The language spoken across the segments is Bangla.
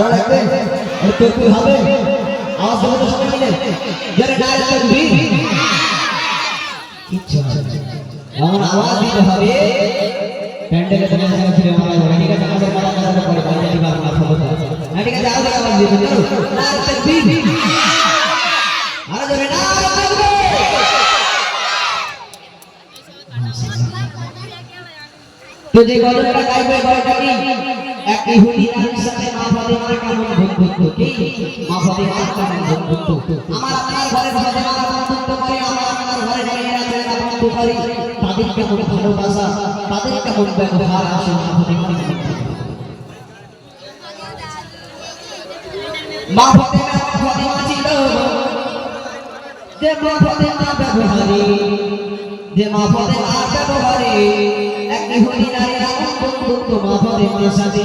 ভালো লাগবে একটু একটু হবে আওয়াজ দেবো তো সবাই মিলে যারা ডাইরেক্ট লাগবি ইচ্ছা এমন আওয়াজ দিতে হবে প্যান্ডেলে তো দেখা যাচ্ছে রে মারা যাবে ঠিক আছে আমাদের মারা যাবে পরে বাইরে দিবা না খবর না ঠিক আছে আরও দেখা আওয়াজ দিতে চলো ডাইরেক্ট লাগবি আরও যাবে না আরও লাগবে তো যে গজলটা গাইবে গজলটা কি এক ইহুদি নারীর সাথে মা ফাতেমার কেমন বন্ধুত্ব কি মা ফাতেমার কেমন বন্ধুত্ব আমার আপনার ঘরে ফাতেমার বন্ধুত্ব করে আমার আপনার ঘরে মেয়েরা মেয়েরা বন্ধু করে তাদের কেমন ভালোবাসা তাদের কেমন ব্যবহার আসে মা ফাতেমার মা ফাতেমা ফাতেমা ছিল যে মা ফাতেমা ব্যবহারে যে মা ফাতেমা ব্যবহারে এক ইহুদি নারী এমন বন্ধুত্ব মা ফাতেমার সাথে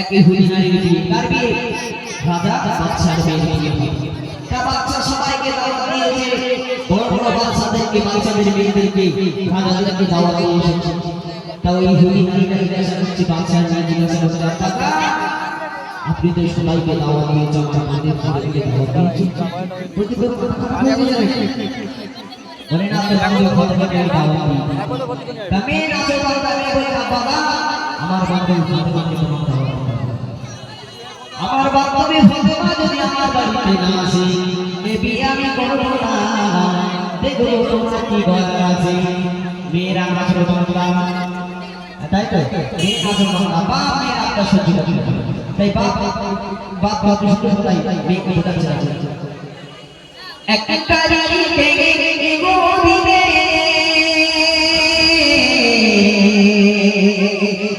একই নারী বিয়ে কার বিয়ে রাজা মেয়ে বিয়ে তা বাদশা সবাইকে দাওয়াত দিয়েছে। বড় বড় বাদশাদেরকে, বাদশাদের মেয়েদেরকে রাজাদেরকে দাওয়াত দিয়েছে। তাও এই হুলি নারীরা জিজ্ঞাসা করছে, বাদশার মেয়ে জিজ্ঞাসা করছে কাকা, আপনি তো সবাইকে দাওয়াত দিয়েছেন আমাদের ঘরে দাওয়াত দিয়েছেন? বলতে তো বাবা। আমার বান্ধবী ফাতেমা যদি আমার বাড়িতে না আসে, এ বিয়ে আমি করব না। দেখো তোমার কি বলার আছে। মেয়েরা নাচো তোমরা তাই তো? মেয়ে নাচো তোমরা বা মেয়ে আপনার সহ্য করতে তাই বাপ বাপ বাপ শুধু তাই এক এক তারিখে গোবিন্দে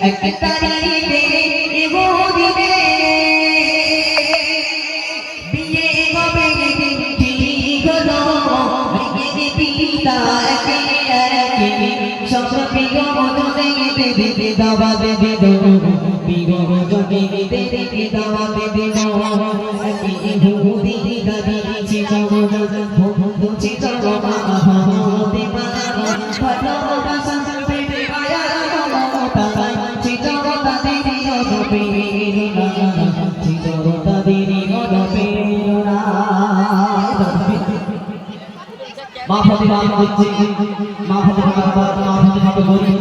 এক দেবে দাবা দেবে বিগম জমি দেবে দাবা দেবে একে ইহুদি দাদি চিজগদ বন্ধু চিজগদ হতে পারা ভালোবাসা পেতে পায়া মমতা চিজগদ দেবী রবে চিজগদ দেবী রবে মা ফাতিমা বলছে মা ফাতিমা বাবা মা ফাতিমা তো বলি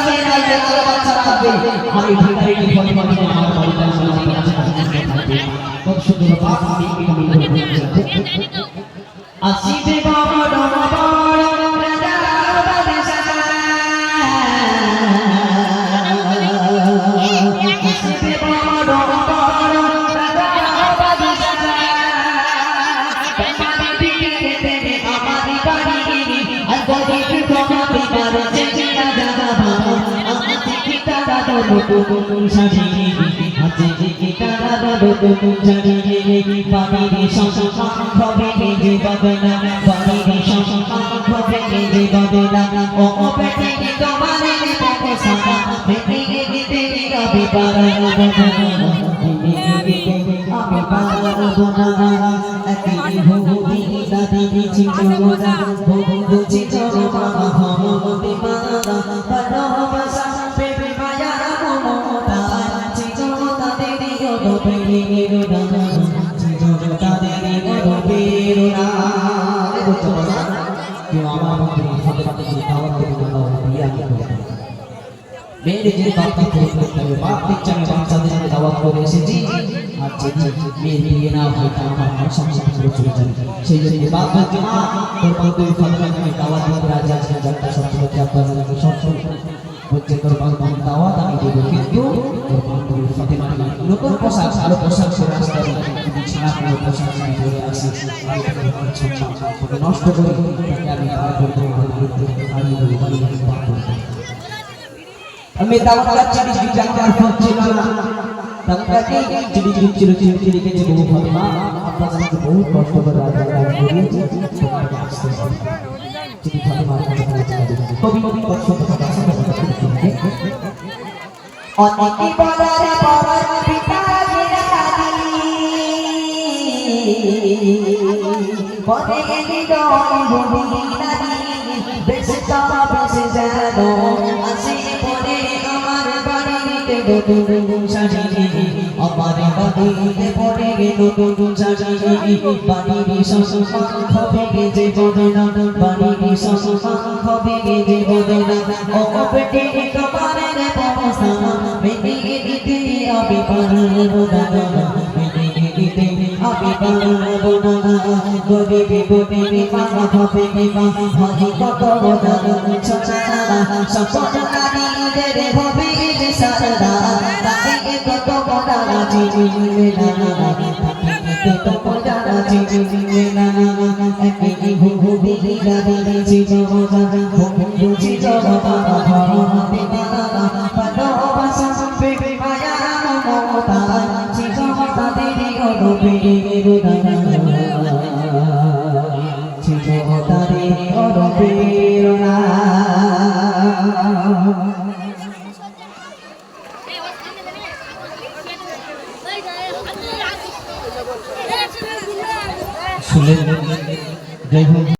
আর এই ভিখারিকে ফলে ফলে আমার পরিবার আমার বাচ্চা থাকবে কত সুন্দর বাপ আমি আমি আসিবে বাবা আর গদিতে তোমার বাড়ি চেনা জানা বাবা আমার দিকে তারা হাতে গিটারা নতুন শাড়ি বাড়ির সংসার হবে যে বদনা বাড়ির সংসার হবে যে বদনা ও পেটে তোমার পেটে সাকা পেটে গিতে রবি পারা আমি পারব না একই ভূমি দাদি ছিল না বুঝি চলো বাবা হমতে মানা ভালোবাসা না। কেউ আমার মধ্যে হাতে হাতে দিয়ে দাওয়াত করে দাও বিয়া কি করে মেয়ের যে বাপকে ফোন করতে হবে, বাপ আমি বাচ্চাদের দাওয়াত করে আর যদি না করে দেবো পোশাক পরে আসতে কোনো পোশাক আমি পরে আসি নষ্ট করে অনেকে পরে হৃদয় ভূমি নারী, বেশ বেশ যেন আসে পরে আমার বাড়িতে। নতুন শাড়ি আমার বাড়িতে পরে নতুন শাড়ি বাড়ির সংসার হবে যে বদনা, বাড়ির সংসার হবে যে বদনা। ও পেটে তোমার ব্যবস্থা, মেনে দিতে আমি পারব না। দিতে আমি পারব না। গরিবি গরিবি মাথা হবে মা হরি কত ছোটা সপন নারীদের হবে যে সারদা। তাকে কত বদনা চিনিবে না কত বদনা চিনিবে না একই ভূমি গাবি জীবন। বুঝি জগতা হবে না। রুদানা শুনলেন যাই হোক